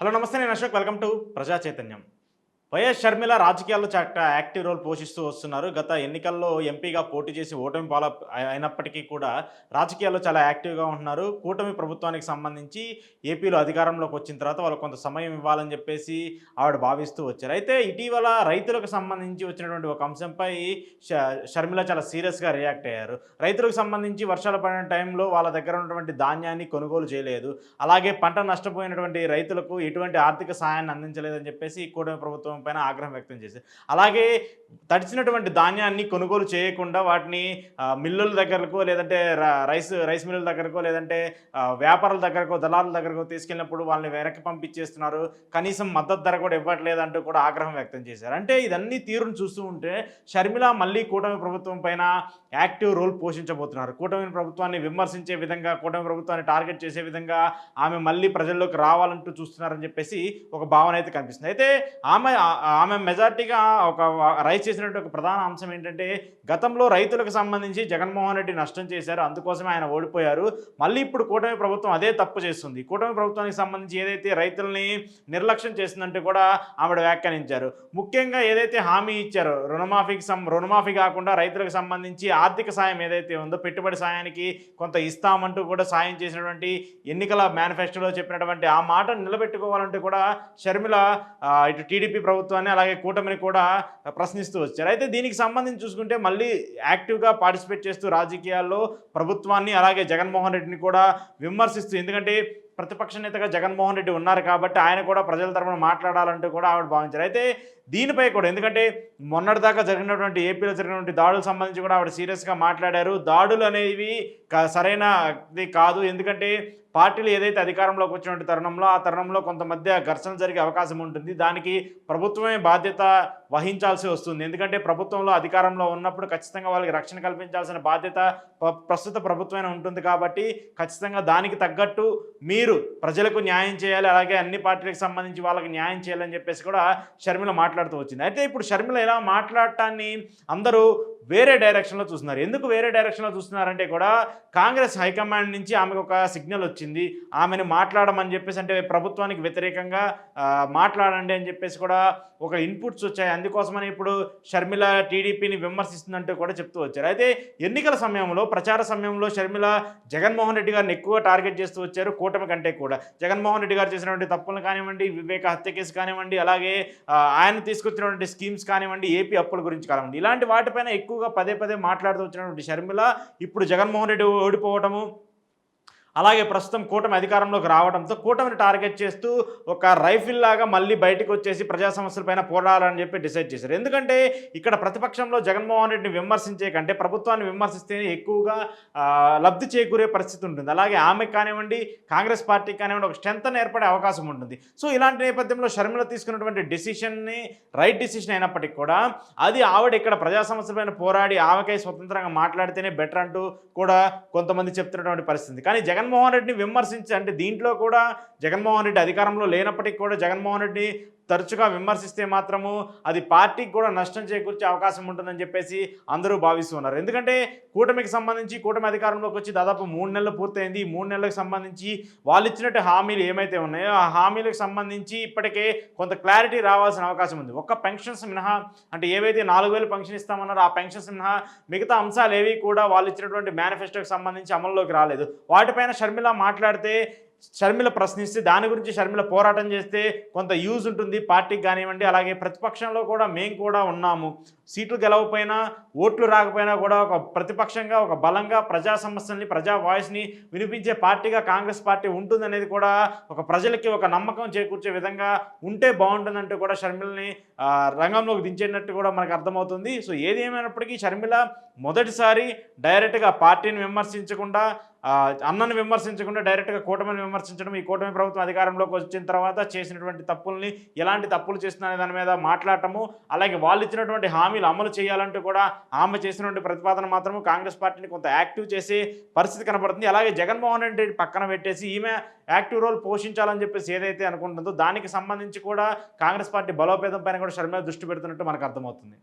Hello నమస్తే నేను Ashok. Welcome to ప్రజా చైతన్యం వైఎస్ షర్మిల రాజకీయాల్లో చాలా యాక్టివ్ రోల్ పోషిస్తూ వస్తున్నారు. గత ఎన్నికల్లో ఎంపీగా పోటీ చేసి ఓటమి పాల అయినప్పటికీ కూడా రాజకీయాల్లో చాలా యాక్టివ్గా ఉంటున్నారు. కూటమి ప్రభుత్వానికి సంబంధించి ఏపీలో అధికారంలోకి వచ్చిన తర్వాత వాళ్ళు కొంత సమయం ఇవ్వాలని చెప్పేసి ఆవిడ భావిస్తూ వచ్చారు. అయితే ఇటీవల రైతులకు సంబంధించి వచ్చినటువంటి ఒక అంశంపై ష- షర్మిల చాలా సీరియస్గా రియాక్ట్ అయ్యారు. రైతులకు సంబంధించి వర్షాలు పడిన టైంలో వాళ్ళ దగ్గర ఉన్నటువంటి ధాన్యాన్ని కొనుగోలు చేయలేదు. అలాగే పంట నష్టపోయినటువంటి రైతులకు ఎటువంటి ఆర్థిక సహాయాన్ని అందించలేదని చెప్పేసి కూటమి ప్రభుత్వం పైన ఆగ్రహం వ్యక్తం చేశారు. అలాగే తడిచినటువంటి ధాన్యాన్ని కొనుగోలు చేయకుండా వాటిని మిల్లుల దగ్గరకు లేదంటే రైస్ రైస్ మిల్లుల దగ్గరకో లేదంటే వ్యాపారుల దగ్గరకో దళారుల దగ్గరకో తీసుకెళ్ళినప్పుడు వాళ్ళని వెనక్కి పంపించేస్తున్నారు. కనీసం మద్దతు ధర కూడా ఇవ్వట్లేదంటూ కూడా ఆగ్రహం వ్యక్తం చేశారు. అంటే ఇదన్నీ తీరును చూస్తూ ఉంటే షర్మిల మళ్ళీ కూటమి ప్రభుత్వం పైన యాక్టివ్ రోల్ పోషించబోతున్నారు. కూటమి ప్రభుత్వాన్ని విమర్శించే విధంగా కూటమి ప్రభుత్వాన్ని టార్గెట్ చేసే విధంగా ఆమె మళ్ళీ ప్రజల్లోకి రావాలంటూ చూస్తున్నారని చెప్పేసి ఒక భావన అయితే కనిపిస్తుంది. అయితే ఆమె ఆమె మెజార్టీగా ఒక రైస్ చేసినటువంటి ఒక ప్రధాన అంశం ఏంటంటే గతంలో రైతులకు సంబంధించి జగన్మోహన్ రెడ్డి నష్టం చేశారు అందుకోసమే ఆయన ఓడిపోయారు. మళ్ళీ ఇప్పుడు కూటమి ప్రభుత్వం అదే తప్పు చేస్తుంది. కూటమి ప్రభుత్వానికి సంబంధించి ఏదైతే రైతుల్ని నిర్లక్ష్యం చేస్తుందంటే కూడా ఆవిడ వ్యాఖ్యానించారు. ముఖ్యంగా ఏదైతే హామీ ఇచ్చారో రుణమాఫీకి సం రుణమాఫీ కాకుండా రైతులకు సంబంధించి ఆర్థిక సాయం ఏదైతే ఉందో పెట్టుబడి సాయానికి కొంత ఇస్తామంటూ కూడా సాయం చేసినటువంటి ఎన్నికల మేనిఫెస్టోలో చెప్పినటువంటి ఆ మాట నిలబెట్టుకోవాలంటే కూడా షర్మిల ఇటు టీడీపీ ప్రభుత్వాన్ని అలాగే కూటమిని కూడా ప్రశ్నిస్తూ వచ్చారు. అయితే దీనికి సంబంధించి చూసుకుంటే మళ్ళీ యాక్టివ్గా పార్టిసిపేట్ చేస్తూ రాజకీయాల్లో ప్రభుత్వాన్ని అలాగే జగన్మోహన్ రెడ్డిని కూడా విమర్శిస్తూ ఎందుకంటే ప్రతిపక్ష నేతగా జగన్మోహన్ రెడ్డి ఉన్నారు కాబట్టి ఆయన కూడా ప్రజల తరపున మాట్లాడాలంటూ కూడా ఆవిడ భావించారు. అయితే దీనిపై కూడా ఎందుకంటే మొన్నటిదాకా జరిగినటువంటి ఏపీలో జరిగినటువంటి దాడులకు సంబంధించి కూడా ఆవిడ సీరియస్గా మాట్లాడారు. దాడులు అనేవి సరైనది కాదు. ఎందుకంటే పార్టీలు ఏదైతే అధికారంలోకి వచ్చినటువంటి తరుణంలో ఆ తరుణంలో కొంత మధ్య ఘర్షణ జరిగే అవకాశం ఉంటుంది. దానికి ప్రభుత్వమే బాధ్యత వహించాల్సి వస్తుంది. ఎందుకంటే ప్రభుత్వంలో అధికారంలో ఉన్నప్పుడు ఖచ్చితంగా వాళ్ళకి రక్షణ కల్పించాల్సిన బాధ్యత ప్రస్తుత ప్రభుత్వమే ఉంటుంది కాబట్టి ఖచ్చితంగా దానికి తగ్గట్టు మీరు ప్రజలకు న్యాయం చేయాలి అలాగే అన్ని పార్టీలకు సంబంధించి వాళ్ళకి న్యాయం చేయాలని చెప్పేసి కూడా షర్మిల మాట్లాడుతూ వచ్చింది. అయితే ఇప్పుడు షర్మిల ఇలా మాట్లాడటాన్ని అందరూ వేరే డైరెక్షన్లో చూస్తున్నారు. ఎందుకు వేరే డైరెక్షన్లో చూస్తున్నారంటే కూడా కాంగ్రెస్ హైకమాండ్ నుంచి ఆమెకు ఒక సిగ్నల్ వచ్చింది. ఆమెను మాట్లాడమని చెప్పేసి అంటే ప్రభుత్వానికి వ్యతిరేకంగా మాట్లాడండి అని చెప్పేసి కూడా ఒక ఇన్పుట్స్ వచ్చాయి. అందుకోసమని ఇప్పుడు షర్మిల టీడీపీని విమర్శిస్తుందంటూ కూడా చెప్తూ వచ్చారు. అయితే ఎన్నికల సమయంలో ప్రచార సమయంలో షర్మిల జగన్మోహన్ రెడ్డి గారిని ఎక్కువ టార్గెట్ చేస్తూ వచ్చారు కూటమి కంటే కూడా. జగన్మోహన్ రెడ్డి గారు చేసినటువంటి తప్పులు కానివ్వండి వివేక హత్య కేసు కానివ్వండి అలాగే ఆయన తీసుకొచ్చినటువంటి స్కీమ్స్ కానివ్వండి ఏపీ అప్పుల గురించి కానివ్వండి. ఇలాంటి వాటిపైన ఎక్కువ ఎక్కువగా పదే పదే మాట్లాడుతూ వచ్చినటువంటి షర్మిల ఇప్పుడు జగన్మోహన్ రెడ్డి ఓడిపోవటము అలాగే ప్రస్తుతం కూటమి అధికారంలోకి రావడంతో కూటమిని టార్గెట్ చేస్తూ ఒక రైఫిల్ లాగా మళ్ళీ బయటకు వచ్చేసి ప్రజా సమస్యలపైన పోరాడాలని చెప్పి డిసైడ్ చేశారు. ఎందుకంటే ఇక్కడ ప్రతిపక్షంలో జగన్మోహన్ రెడ్డిని విమర్శించే కంటే ప్రభుత్వాన్ని విమర్శిస్తేనే ఎక్కువగా లబ్ధి చేకూరే పరిస్థితి ఉంటుంది. అలాగే ఆమెకు కానివ్వండి కాంగ్రెస్ పార్టీకి కానివ్వండి ఒక స్ట్రెంత్ ఏర్పడే అవకాశం ఉంటుంది. సో ఇలాంటి నేపథ్యంలో షర్మిల తీసుకున్నటువంటి డెసిషన్ని రైట్ డిసిషన్ అయినప్పటికీ కూడా అది ఆవిడ ఇక్కడ ప్రజా సమస్యలపైన పోరాడి ఆమెకై స్వతంత్రంగా మాట్లాడితేనే బెటర్ అంటూ కూడా కొంతమంది చెప్తున్నటువంటి పరిస్థితి. కానీ జగన్మోహన్ రెడ్డిని విమర్శించి అంటే దీంట్లో కూడా జగన్మోహన్ రెడ్డి అధికారంలో లేనప్పటికీ కూడా జగన్మోహన్ రెడ్డి తరచుగా విమర్శిస్తే మాత్రము అది పార్టీకి కూడా నష్టం చేకూర్చే అవకాశం ఉంటుందని చెప్పేసి అందరూ భావిస్తున్నారు ఎందుకంటే కూటమికి సంబంధించి కూటమి అధికారంలోకి వచ్చి దాదాపు మూడు నెలలు పూర్తయింది. ఈ మూడు నెలలకు సంబంధించి వాళ్ళు ఇచ్చినట్టు హామీలు ఏమైతే ఉన్నాయో ఆ హామీలకు సంబంధించి ఇప్పటికే కొంత క్లారిటీ రావాల్సిన అవకాశం ఉంది. ఒక్క పెన్షన్స్ మినహా అంటే ఏవైతే నాలుగు వేలు పెన్షన్ ఇస్తామన్నారో ఆ పెన్షన్స్ మినహా మిగతా అంశాలు ఏవి కూడా వాళ్ళు ఇచ్చినటువంటి మేనిఫెస్టోకి సంబంధించి అమల్లోకి రాలేదు. వాటిపైన షర్మిల మాట్లాడితే షర్మిల ప్రశ్నిస్తే దాని గురించి షర్మిల పోరాటం చేస్తే కొంత యూజ్ ఉంటుంది పార్టీకి కానివ్వండి అలాగే ప్రతిపక్షంలో కూడా మేము కూడా ఉన్నాము. సీట్లు గెలవకపోయినా ఓట్లు రాకపోయినా కూడా ఒక ప్రతిపక్షంగా ఒక బలంగా ప్రజా సమస్యల్ని ప్రజా వాయిస్ని వినిపించే పార్టీగా కాంగ్రెస్ పార్టీ ఉంటుందనేది కూడా ఒక ప్రజలకి ఒక నమ్మకం చేకూర్చే విధంగా ఉంటే బాగుంటుందంటూ కూడా షర్మిలని రంగంలోకి దించేటట్టు కూడా మనకు అర్థమవుతుంది. సో ఏది ఏమైనప్పటికీ షర్మిల మొదటిసారి డైరెక్ట్గా పార్టీని విమర్శించకుండా అన్నను విమర్శించకుండా డైరెక్ట్గా కూటమిని విమర్శించడం ఈ కూటమి ప్రభుత్వం అధికారంలోకి వచ్చిన తర్వాత చేసినటువంటి తప్పుల్ని ఎలాంటి తప్పులు చేస్తున్నారనే దాని మీద మాట్లాడటము అలాగే వాళ్ళు ఇచ్చినటువంటి హామీలు అమలు చేయాలంటూ కూడా ఆమె చేసినటువంటి ప్రతిపాదన మాత్రము కాంగ్రెస్ పార్టీని కొంత యాక్టివ్ చేసే పరిస్థితి కనబడుతుంది. అలాగే జగన్మోహన్ రెడ్డి పక్కన పెట్టేసి ఈమె యాక్టివ్ రోల్ పోషించాలని చెప్పేసి ఏదైతే అనుకుంటుందో దానికి సంబంధించి కూడా కాంగ్రెస్ పార్టీ బలోపేతం పైన కూడా షర్మిల దృష్టి పెడుతున్నట్టు మనకు అర్థమవుతుంది.